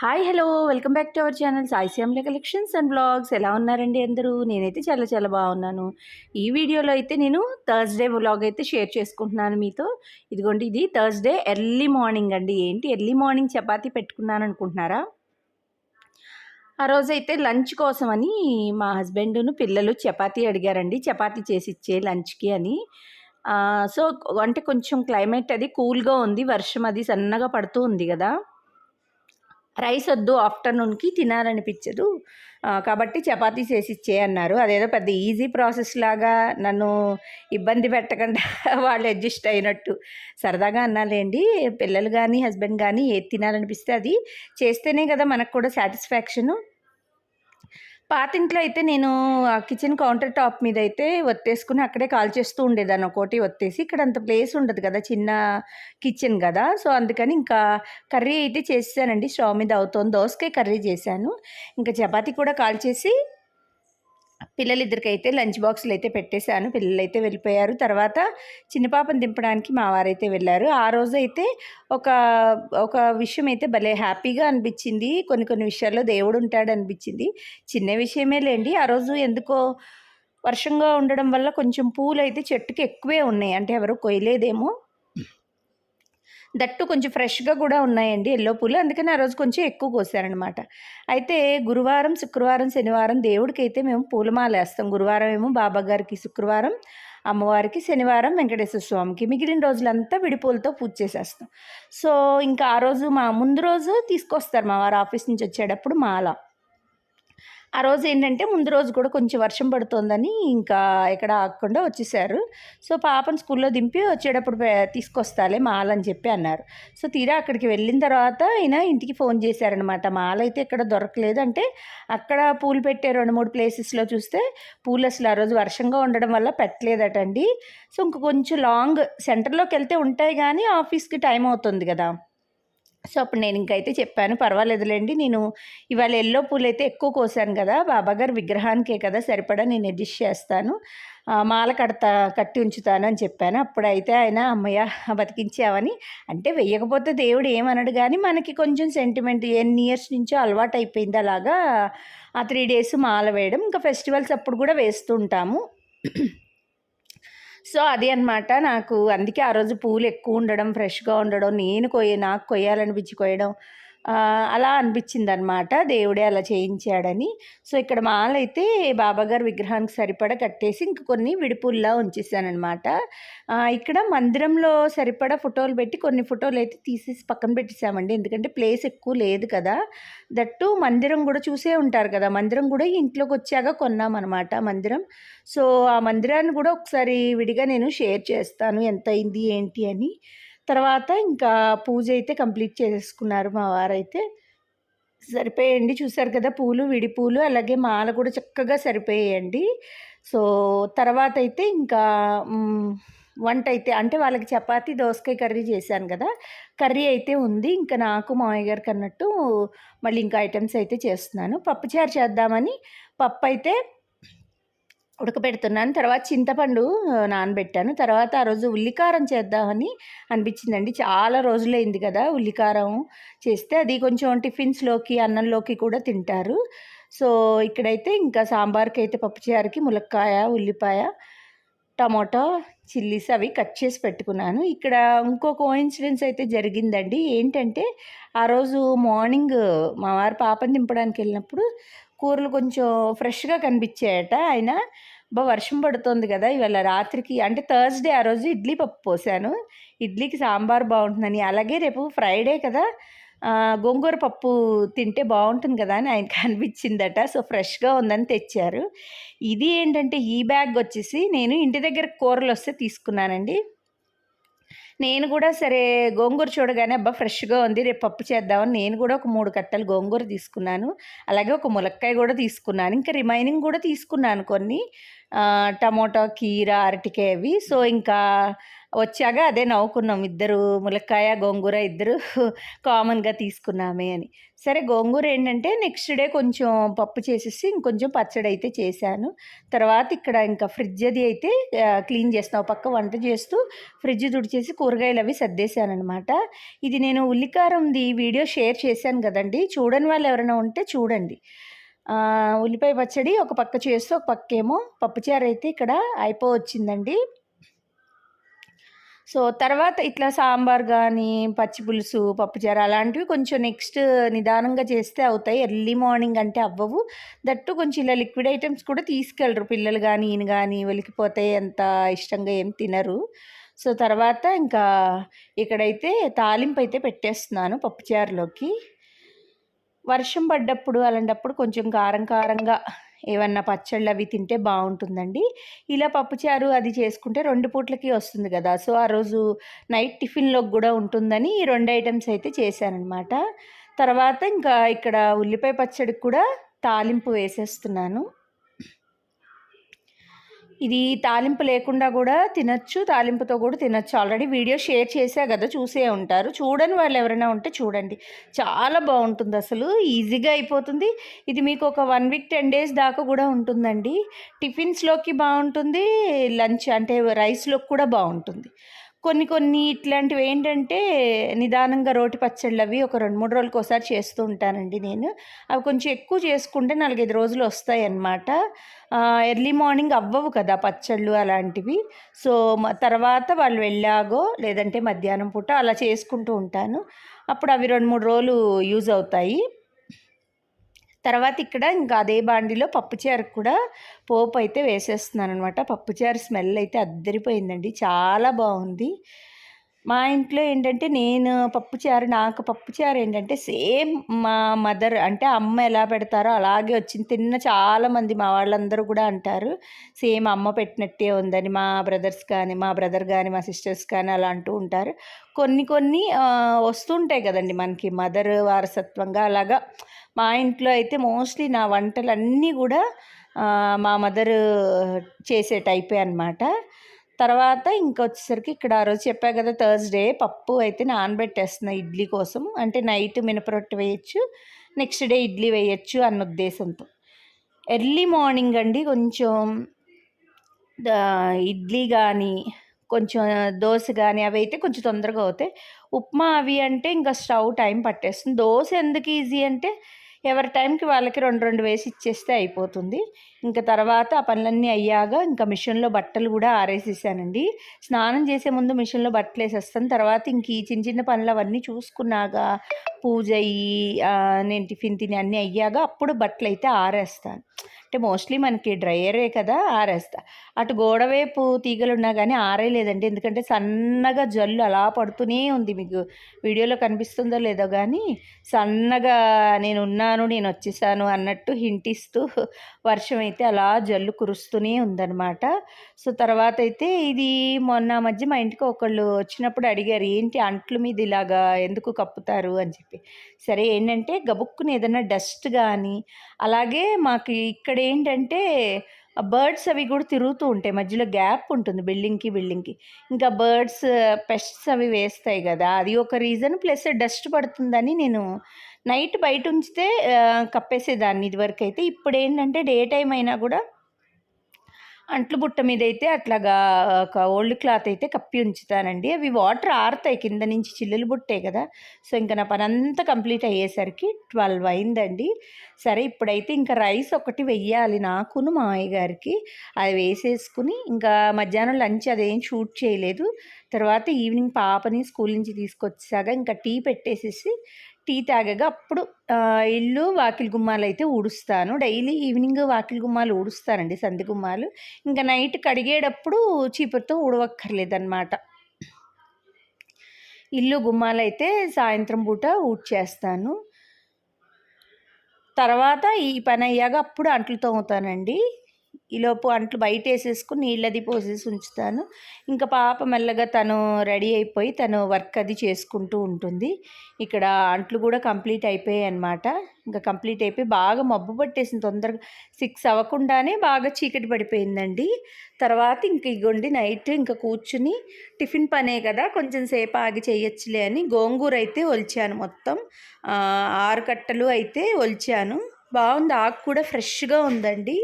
Hi hello. Welcome back to our channel Sai Shyamala collections and blogs. ఎలా ఉన్నారండి అందరూ? నేనైతే చాలా చాలా బాగున్నాను. ఈ వీడియోలో అయితే నేను థర్స్డే వ్లాగ్ అయితే షేర్ చేసుకుంటున్నాను మీతో. ఇదిగోండి ఇది థర్స్డే ఎర్లీ మార్నింగ్ అండి. ఏంటి ఎర్లీ మార్నింగ్ చపాతీ పెట్టుకున్నాను అనుకుంటున్నారా? ఆ రోజైతే లంచ్ కోసమని మా హస్బెండ్ను పిల్లలు చపాతీ అడిగారండి. చపాతీ చేసి ఇచ్చే లంచ్కి అని. సో అంటే కొంచెం క్లైమేట్ అది కూల్గా ఉంది. వర్షం అది సన్నగా పడుతూ ఉంది కదా. రైస్ వద్దు ఆఫ్టర్నూన్కి తినాలనిపించదు. కాబట్టి చపాతీ చేసి ఇచ్చే అన్నారు. అదేదో పెద్ద ఈజీ ప్రాసెస్ లాగా నన్ను ఇబ్బంది పెట్టకుండా వాళ్ళు అడ్జస్ట్ అయినట్టు. సరదాగా అన్నాలేండి పిల్లలు కానీ హస్బెండ్ కానీ ఏది తినాలనిపిస్తే అది చేస్తేనే కదా మనకు కూడా సాటిస్ఫాక్షను. పాతింట్లో అయితే నేను ఆ కిచెన్ కౌంటర్ టాప్ మీద అయితే ఒత్తేసుకుని అక్కడే కాల్ చేస్తూ ఉండేదాన్ని. ఒకటి ఒత్తేసి ఇక్కడ అంత ప్లేస్ ఉండదు కదా చిన్న కిచెన్ కదా. సో అందుకని ఇంకా కర్రీ అయితే చేసానండి స్టవ్ మీద అవుతోంది. దోసకాయ కర్రీ చేశాను. ఇంకా చపాతీ కూడా కాల్ చేసి పిల్లలిద్దరికైతే లంచ్ బాక్సులు అయితే పెట్టేశాను. పిల్లలు అయితే వెళ్ళిపోయారు. తర్వాత చిన్న పాపను దింపడానికి మా వారైతే వెళ్ళారు. ఆ రోజు అయితే ఒక ఒక విషయం అయితే భలే హ్యాపీగా అనిపించింది. కొన్ని కొన్ని విషయాల్లో దేవుడు ఉంటాడు అనిపించింది చిన్న విషయమే లేండి ఆ రోజు ఎందుకో వర్షంగా ఉండడం వల్ల కొంచెం పూలు అయితే చెట్టుకి ఎక్కువే ఉన్నాయి. అంటే ఎవరు కొయ్యలేదేమో. దట్టు కొంచెం ఫ్రెష్గా కూడా ఉన్నాయండి ఎల్లో పూలు. అందుకని ఆ రోజు కొంచెం ఎక్కువ కోసారనమాట అయితే గురువారం శుక్రవారం శనివారం దేవుడికి అయితే మేము పూలమాల వేస్తాం. గురువారం ఏమో బాబా గారికి శుక్రవారం అమ్మవారికి శనివారం వెంకటేశ్వర స్వామికి మిగిలిన రోజులంతా విడిపూలతో పూజ చేసేస్తాం. సో ఇంకా ఆ రోజు మా ముందు రోజు తీసుకొస్తారు మా వారు ఆఫీస్ నుంచి వచ్చేటప్పుడు మాల. ఆ రోజు ఏంటంటే ముందు రోజు కూడా కొంచెం వర్షం పడుతోందని ఇంకా ఎక్కడ ఆగకుండా వచ్చేసారు. సో పాపను స్కూల్లో దింపి వచ్చేటప్పుడు తీసుకొస్తాలే మాల అని చెప్పి అన్నారు. సో తీరా అక్కడికి వెళ్ళిన తర్వాత ఆయన ఇంటికి ఫోన్ చేశారనమాట మాల అయితే ఇక్కడ దొరకలేదు. అంటే అక్కడ పూలు పెట్టే రెండు మూడు ప్లేసెస్లో చూస్తే పూలు అసలు ఆ రోజు వర్షంగా ఉండడం వల్ల పెట్టలేదటండి. సో ఇంక కొంచెం లాంగ్ సెంటర్లోకి వెళ్తే ఉంటాయి కానీ ఆఫీస్కి టైం అవుతుంది కదా. సో అప్పుడు నేను ఇంకైతే చెప్పాను పర్వాలేదులేండి నేను ఇవాళ ఎల్లో పూలు అయితే ఎక్కువ కోసాను కదా బాబాగారు విగ్రహానికే కదా సరిపడా నేను ఎడిష్ చేస్తాను మాల కడతా కట్టి ఉంచుతాను అని చెప్పాను. అప్పుడైతే ఆయన అమ్మయ్య బతికించావని అంటే వెయ్యకపోతే దేవుడు ఏమనడు కానీ మనకి కొంచెం సెంటిమెంట్ ఎన్ని ఇయర్స్ నుంచో అలవాటు అయిపోయింది అలాగా ఆ త్రీ డేస్ మాల వేయడం. ఇంకా ఫెస్టివల్స్ అప్పుడు కూడా వేస్తూ ఉంటాము. సో అది అనమాట నాకు అందుకే ఆ రోజు పూలు ఎక్కువ ఉండడం ఫ్రెష్గా ఉండడం నేను కొయ్య నాకు కొయ్యాలనిపించి కొయ్యడం అలా అనిపించింది అనమాట దేవుడే అలా చేయించాడని. సో ఇక్కడ మాలైతే బాబాగారు విగ్రహానికి సరిపడా కట్టేసి ఇంక కొన్ని విడిపుల్లా ఉంచేసానమాట ఇక్కడ మందిరంలో సరిపడా ఫోటోలు పెట్టి కొన్ని ఫోటోలు అయితే తీసేసి పక్కన పెట్టేసామండి ఎందుకంటే ప్లేస్ ఎక్కువ లేదు కదా. దట్టు మందిరం కూడా చూసే ఉంటారు కదా. మందిరం కూడా ఇంట్లోకి వచ్చాక కొన్నామన్నమాట మందిరం. సో ఆ మందిరాన్ని కూడా ఒకసారి విడిగా నేను షేర్ చేస్తాను. ఎంత అయింది ఏంటి అని. తర్వాత ఇంకా పూజ అయితే కంప్లీట్ చేసుకున్నారు మా వారైతే. సరిపోయండి. చూసారు కదా పూలు విడి పూలు అలాగే మాల కూడా చక్కగా సరిపోయాయండి. సో తర్వాత అయితే ఇంకా వంట అయితే అంటే వాళ్ళకి చపాతి దోసకాయ కర్రీ చేశాను కదా. కర్రీ అయితే ఉంది. ఇంకా నాకు మామయ్య గారికి అన్నట్టు మళ్ళీ ఇంకా ఐటమ్స్ అయితే చేస్తున్నాను. పప్పుచారు చేద్దామని పప్పు అయితే ఉడకబెడుతున్నాను. తర్వాత చింతపండు నానబెట్టాను. తర్వాత ఆ రోజు ఉల్లికారం చేద్దామని అనిపించిందండి. చాలా రోజులైంది కదా ఉల్లికారం చేస్తే. అది కొంచెం టిఫిన్స్లోకి అన్నంలోకి కూడా తింటారు. సో ఇక్కడైతే ఇంకా సాంబార్కి అయితే పప్పుచారుకి ములక్కాయ ఉల్లిపాయ టమాటో చిల్లీస్ అవి కట్ చేసి పెట్టుకున్నాను. ఇక్కడ ఇంకో కోఇన్సిడెన్స్ అయితే జరిగిందండి. ఏంటంటే ఆ రోజు మార్నింగ్ మా వారి పాపని దింపడానికి వెళ్ళినప్పుడు కూరలు కొంచెం ఫ్రెష్గా కనిపించాయట. ఆయన బా వర్షం పడుతుంది కదా ఇవాళ రాత్రికి. అంటే థర్స్డే ఆ రోజు ఇడ్లీ పప్పు పోసాను. ఇడ్లీకి సాంబార్ బాగుంటుందని. అలాగే రేపు ఫ్రైడే కదా. గోంగూర పప్పు తింటే బాగుంటుంది కదా అని ఆయనకు అనిపించిందట. సో ఫ్రెష్గా ఉందని తెచ్చారు. ఇది ఏంటంటే ఈ బ్యాగ్ వచ్చేసి నేను ఇంటి దగ్గర కూరలు వస్తే తీసుకున్నానండి. నేను కూడా సరే గోంగూర చూడగానే అబ్బా ఫ్రెష్గా ఉంది రేపు పప్పు చేద్దామని నేను కూడా ఒక మూడు కట్టలు గోంగూర తీసుకున్నాను. అలాగే ఒక ములక్కాయ కూడా తీసుకున్నాను. ఇంకా రిమైనింగ్ కూడా తీసుకున్నాను కొన్ని. టమోటా కీర అరటికాయ అవి. సో ఇంకా వచ్చాక అదే నవ్వుకున్నాం. ఇద్దరు ములక్కాయ గోంగూర ఇద్దరు కామన్గా తీసుకున్నామే అని. సరే గోంగూర ఏంటంటే నెక్స్ట్ డే కొంచెం పప్పు చేసేసి ఇంకొంచెం పచ్చడి అయితే చేశాను. తర్వాత ఇక్కడ ఇంకా ఫ్రిడ్జ్ అది అయితే క్లీన్ చేస్తాను పక్క వంట చేస్తూ ఫ్రిడ్జ్ తుడిచేసి కూరగాయలు అవి సర్దేశానమాట ఇది నేను ఉల్లికారంది వీడియో షేర్ చేశాను కదండి. చూడని వాళ్ళు ఎవరైనా ఉంటే చూడండి. ఉల్లిపాయ పచ్చడి ఒక పక్క చేస్తూ ఒక పక్క ఏమో పప్పుచారు అయితే ఇక్కడ అయిపోవచ్చిందండి. సో తర్వాత ఇట్లా సాంబార్ కానీ పచ్చి పులుసు పప్పుచారు అలాంటివి కొంచెం నెక్స్ట్ నిదానంగా చేస్తే అవుతాయి. ఎర్లీ మార్నింగ్ అంటే అవ్వవు. దట్టు కొంచెం ఇలా లిక్విడ్ ఐటమ్స్ కూడా తీసుకెళ్ళరు. పిల్లలు కానీ ఈయన కానీ వెలికిపోతే అంత ఇష్టంగా ఏం తినరు. సో తర్వాత ఇంకా ఇక్కడైతే తాలింపు అయితే పెట్టేస్తున్నాను పప్పుచారులోకి వర్షం పడ్డప్పుడు అలాంటప్పుడు కొంచెం కారం కారంగా ఏమన్నా పచ్చళ్ళు అవి తింటే బాగుంటుందండి. ఇలా పప్పుచారు అది చేసుకుంటే రెండు పూట్లకి వస్తుంది కదా. సో ఆ రోజు నైట్ టిఫిన్లోకి కూడా ఉంటుందని ఈ రెండు ఐటమ్స్ అయితే చేశానమాట తర్వాత ఇంకా ఇక్కడ ఉల్లిపాయ పచ్చడికి కూడా తాలింపు వేసేస్తున్నాను. ఇది తాలింపు లేకుండా కూడా తినచ్చు తాలింపుతో కూడా తినచ్చు. ఆల్రెడీ వీడియో షేర్ చేసా కదా చూసే ఉంటారు. చూడని వాళ్ళు ఎవరైనా ఉంటే చూడండి. చాలా బాగుంటుంది అసలు. ఈజీగా అయిపోతుంది. ఇది మీకు ఒక వన్ వీక్ టెన్ డేస్ దాకా కూడా ఉంటుందండి. టిఫిన్స్లోకి బాగుంటుంది. లంచ్ అంటే రైస్లోకి కూడా బాగుంటుంది. కొన్ని కొన్ని ఇట్లాంటివి ఏంటంటే నిదానంగా రోటి పచ్చళ్ళు అవి ఒక రెండు మూడు రోజులకి ఒకసారి చేస్తూ ఉంటానండి నేను. అవి కొంచెం ఎక్కువ చేసుకుంటే నాలుగైదు రోజులు వస్తాయి అన్నమాట ఎర్లీ మార్నింగ్ అవ్వవు కదా పచ్చళ్ళు అలాంటివి. సో తర్వాత వాళ్ళు వెళ్ళాగో లేదంటే మధ్యాహ్నం పూట అలా చేసుకుంటూ ఉంటాను. అప్పుడు అవి రెండు మూడు రోజులు యూజ్ అవుతాయి. తర్వాత ఇక్కడ ఇంకా అదే బాండిలో పప్పుచారు కూడా పోపు అయితే వేసేస్తున్నాను అనమాట పప్పుచారు స్మెల్ అయితే అద్దరిపోయిందండి. చాలా బాగుంది. మా ఇంట్లో ఏంటంటే నేను పప్పుచారు నాకు పప్పుచారు ఏంటంటే సేమ్ మా మదర్ అంటే అమ్మ ఎలా పెడతారో అలాగే వచ్చింది. తిన్న చాలామంది మా వాళ్ళందరూ కూడా అంటారు సేమ్ అమ్మ పెట్టినట్టే ఉందని మా బ్రదర్స్ కానీ మా బ్రదర్ కానీ మా సిస్టర్స్ కానీ అలా అంటూ ఉంటారు. కొన్ని కొన్ని వస్తుంటాయి కదండి మనకి మదర్ వారసత్వంగా. అలాగా మా ఇంట్లో అయితే మోస్ట్లీ నా వంటలన్నీ కూడా మా మదర్ చేసే టైపే అనమాట తర్వాత ఇంకొచ్చేసరికి ఇక్కడ ఆ రోజు చెప్పా కదా థర్స్డే పప్పు అయితే నానబెట్టేస్తున్నా ఇడ్లీ కోసం. అంటే నైట్ మినపరొట్టు వేయచ్చు నెక్స్ట్ డే ఇడ్లీ వేయచ్చు అన్న ఉద్దేశంతో. ఎర్లీ మార్నింగ్ అండి కొంచెం ఇడ్లీ కానీ కొంచెం దోశ కానీ అవి అయితే కొంచెం తొందరగా అవుతాయి. ఉప్మా అవి అంటే ఇంకా స్టవ్ టైం పట్టేస్తుంది. దోశ ఎందుకు ఈజీ అంటే ఎవరి టైంకి వాళ్ళకి రెండు రెండు వేసి ఇచ్చేస్తే అయిపోతుంది. ఇంకా తర్వాత ఆ పనులన్నీ అయ్యాక ఇంకా మిషన్లో బట్టలు కూడా ఆరేసేసానండి. స్నానం చేసే ముందు మిషన్లో బట్టలు వేసేస్తాను. తర్వాత ఇంక ఈ చిన్న చిన్న పనులు అవన్నీ చూసుకున్నాక పూజ అయ్యి నేను టిఫిన్ తిని అన్నీ అయ్యాక అప్పుడు బట్టలు అయితే ఆరేస్తాను. అంటే మోస్ట్లీ మనకి డ్రైయరే కదా ఆరేస్తా. అటు గోడవైపు తీగలు ఉన్నా కానీ ఆరేయలేదండి ఎందుకంటే సన్నగా జల్లు అలా పడుతూనే ఉంది. మీకు వీడియోలో కనిపిస్తుందో లేదో కానీ సన్నగా నేను ఉన్నాను నేను వచ్చేసాను అన్నట్టు హింటిస్తూ వర్షం అయితే అలా జల్లు కురుస్తూనే ఉందన్నమాట. సో తర్వాత అయితే ఇది మొన్న మధ్య మా ఇంటికి ఒకళ్ళు వచ్చినప్పుడు అడిగారు ఏంటి అంట్లు మీద ఇలాగా ఎందుకు కప్పుతారు? అని చెప్పి. సరే ఏంటంటే గబుక్కుని ఏదైనా డస్ట్ కానీ అలాగే మాకు ఇక్కడ ఏంటంటే బర్డ్స్ అవి కూడా తిరుగుతూ ఉంటాయి. మధ్యలో గ్యాప్ ఉంటుంది బిల్డింగ్కి బిల్డింగ్కి. ఇంకా బర్డ్స్ పెస్ట్స్ అవి వేస్తాయి కదా! అది ఒక రీజన్. ప్లస్ డస్ట్ పడుతుందని నేను నైట్ బయట ఉంచితే కప్పేసేదాన్ని ఇదివరకు అయితే ఇప్పుడు ఏంటంటే డే టైం అయినా కూడా అంట్లు బుట్ట మీద అయితే అట్లాగా ఒక ఓల్డ్ క్లాత్ అయితే కప్పి ఉంచుతానండి. అవి వాటర్ ఆరుతాయి కింద నుంచి చిల్లులు బుట్టే కదా. సో ఇంకా నా పని అంతా కంప్లీట్ అయ్యేసరికి ట్వెల్వ్ అయిందండి. సరే ఇప్పుడైతే ఇంకా రైస్ ఒకటి వెయ్యాలి నాకును మా గారికి. అది వేసేసుకుని ఇంకా మధ్యాహ్నం లంచ్ అదేం షూట్ చేయలేదు. తర్వాత ఈవినింగ్ పాపని స్కూల్ నుంచి తీసుకొచ్చాక ఇంకా టీ పెట్టేసేసి టీ తాగగా అప్పుడు ఇల్లు వాకిలి గుమ్మాలు అయితే ఊడుస్తాను. డైలీ ఈవినింగ్ వాకిలి గుమ్మాలు ఊడుస్తానండి సంధి గుమ్మాలు. ఇంకా నైట్ కడిగేటప్పుడు చీపురుతో ఊడవక్కర్లేదన్నమాట. ఇల్లు గుమ్మాలు అయితే సాయంత్రం పూట ఊడ్చేస్తాను. తర్వాత ఈ పని అయ్యాక అప్పుడు అంట్లు తోముతానండి. ఈలోపు అంట్లు బయట వేసేసుకుని నీళ్ళది పోసేసి ఉంచుతాను. ఇంకా పాప మెల్లగా తను రెడీ అయిపోయి తను వర్క్ అది చేసుకుంటూ ఉంటుంది. ఇక్కడ అంట్లు కూడా కంప్లీట్ అయిపోయాయి అనమాట ఇంకా కంప్లీట్ అయిపోయి బాగా మబ్బు పట్టేసింది. తొందరగా సిక్స్ అవ్వకుండానే బాగా చీకటి పడిపోయిందండి. తర్వాత ఇంక ఇగోండి నైట్ ఇంకా కూర్చుని టిఫిన్ పనే కదా కొంచెం సేపు ఆగి చేయొచ్చులే అని గోంగూర అయితే ఒలిచాను మొత్తం. ఆరు కట్టలు అయితే ఒలిచాను. బాగుంది. ఆకు కూడా ఫ్రెష్గా ఉందండి.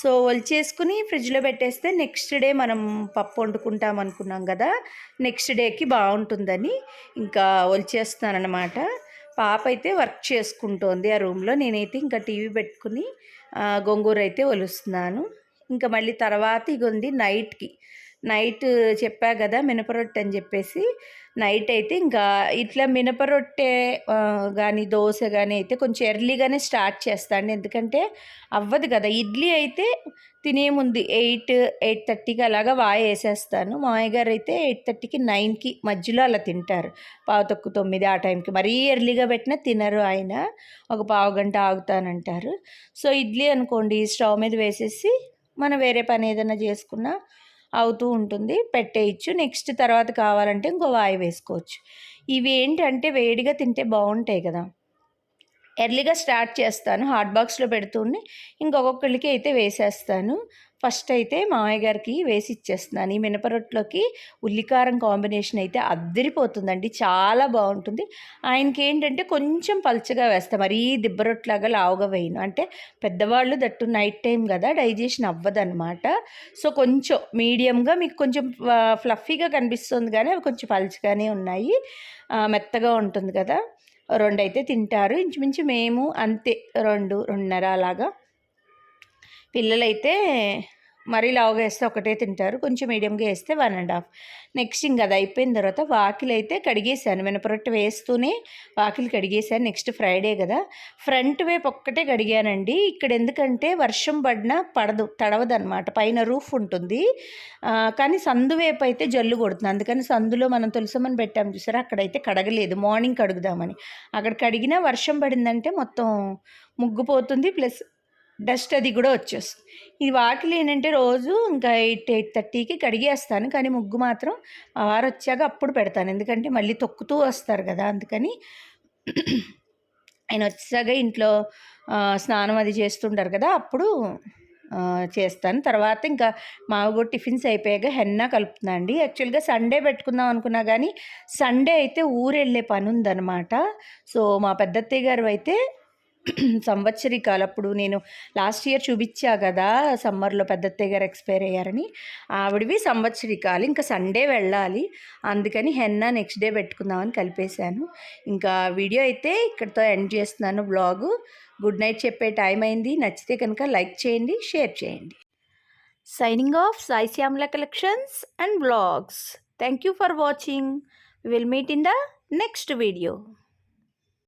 సో ఒలిచేసుకుని ఫ్రిడ్జ్లో పెట్టేస్తే నెక్స్ట్ డే మనం పప్పు వండుకుంటాం అనుకున్నాం కదా నెక్స్ట్ డేకి బాగుంటుందని ఇంకా ఒలిచేస్తానమాట పాప అయితే వర్క్ చేసుకుంటోంది ఆ రూమ్లో. నేనైతే ఇంకా టీవీ పెట్టుకుని గొంగూర అయితే ఒలుస్తున్నాను. ఇంకా మళ్ళీ తర్వాత ఇగొంది నైట్కి. నైట్ చెప్పా కదా మినపరొట్టె అని చెప్పేసి నైట్ అయితే ఇంకా ఇట్లా మినపరొట్టె కానీ దోశ కానీ అయితే కొంచెం ఎర్లీగానే స్టార్ట్ చేస్తాను ఎందుకంటే అవ్వదు కదా. ఇడ్లీ అయితే తినే ముందు ఎయిట్ ఎయిట్ థర్టీకి అలాగా వాయ వేసేస్తాను మామయ్య గారు అయితే ఎయిట్ థర్టీకి నైన్కి మధ్యలో అలా తింటారు. పావు తక్కువ తొమ్మిది ఆ టైంకి. మరీ ఎర్లీగా పెట్టినా తినరు ఆయన. ఒక పావు గంట ఆగుతానంటారు. సో ఇడ్లీ అనుకోండి స్టవ్ మీద వేసేసి మనం వేరే పని ఏదైనా చేసుకున్నా అవుతూ ఉంటుంది. పెట్టేయచ్చు. నెక్స్ట్ తర్వాత కావాలంటే ఇంకో వాయి వేసుకోవచ్చు. ఇవి ఏంటంటే వేడిగా తింటే బాగుంటాయి కదా. ఎర్లీగా స్టార్ట్ చేస్తాను. హాట్ బాక్స్లో పెడుతూనే ఇంకొకళ్ళకి అయితే వేసేస్తాను. ఫస్ట్ అయితే మామయ్య గారికి వేసి ఇచ్చేస్తున్నాను ఈ మినపరొట్లోకి ఉల్లికారం కాంబినేషన్ అయితే అద్దరిపోతుందండి. చాలా బాగుంటుంది. ఆయనకి ఏంటంటే కొంచెం పలుచగా వేస్తాం. మరీ దిబ్బరొట్లాగా లావుగా వేయను. అంటే పెద్దవాళ్ళు దట్టు నైట్ టైం కదా డైజెషన్ అవ్వదన్నమాట. సో కొంచెం మీడియంగా మీకు కొంచెం ఫ్లఫీగా కనిపిస్తుంది కానీ అవి కొంచెం పల్చగానే ఉన్నాయి. మెత్తగా ఉంటుంది కదా. రెండు అయితే తింటారు. ఇంచుమించు మేము అంతే. రెండు రెండున్నర అలాగా. పిల్లలైతే మరీ లావుగా వేస్తే ఒకటే తింటారు కొంచెం మీడియంగా వేస్తే వన్ అండ్ హాఫ్. నెక్స్ట్ ఇంకా అది అయిపోయిన తర్వాత వాకిలి అయితే కడిగేశాను మినపరొట్టు వేస్తూనే వాకిలి కడిగేశాను నెక్స్ట్ ఫ్రైడే కదా. ఫ్రంట్ వైపు ఒక్కటే కడిగానండి. ఇక్కడ ఎందుకంటే వర్షం పడినా పడదు తడవదనమాట పైన రూఫ్ ఉంటుంది. కానీ సందు వైపు అయితే జల్లు కొడుతుంది. అందుకని సందులో మనం తులసమని పెట్టాము చూసారా అక్కడైతే కడగలేదు. మార్నింగ్ కడుగుదామని. అక్కడ కడిగినా వర్షం పడిందంటే మొత్తం ముగ్గుపోతుంది ప్లస్ డస్ట్ అది కూడా వచ్చేస్తుంది. ఈ వాకిలి ఏంటంటే రోజు ఇంకా ఎయిట్ ఎయిట్ థర్టీకి కడిగేస్తాను. కానీ ముగ్గు మాత్రం వారు వచ్చాక అప్పుడు పెడతాను. ఎందుకంటే మళ్ళీ తొక్కుతూ వస్తారు కదా అందుకని ఆయన వచ్చాక ఇంట్లో స్నానం అది చేస్తుంటారు కదా అప్పుడు చేస్తాను. తర్వాత ఇంకా మాకు టిఫిన్స్ అయిపోయాక హెన్నా కలుపుతున్నా అండి. యాక్చువల్గా సండే పెట్టుకుందాం అనుకున్నా కానీ సండే అయితే ఊరు వెళ్ళే పని ఉందన్నమాట. సో మా పెద్దత్తయ్య గారు అయితే సంవత్సరికాలు అప్పుడు నేను లాస్ట్ ఇయర్ చూపించా కదా సమ్మర్లో పెద్దత్తయ్య గారు ఎక్స్పైర్ అయ్యారని. ఆవిడవి సంవత్సరికాలు ఇంకా సండే వెళ్ళాలి. అందుకని హెన్నా నెక్స్ట్ డే పెట్టుకుందామని కలిపేశాను. ఇంకా వీడియో అయితే ఇక్కడితో ఎండ్ చేస్తున్నాను బ్లాగు గుడ్ నైట్ చెప్పే టైం అయింది. నచ్చితే కనుక లైక్ చేయండి షేర్ చేయండి. Signing off Sai Shyamala collections and blogs thank you for watching will meet in the next video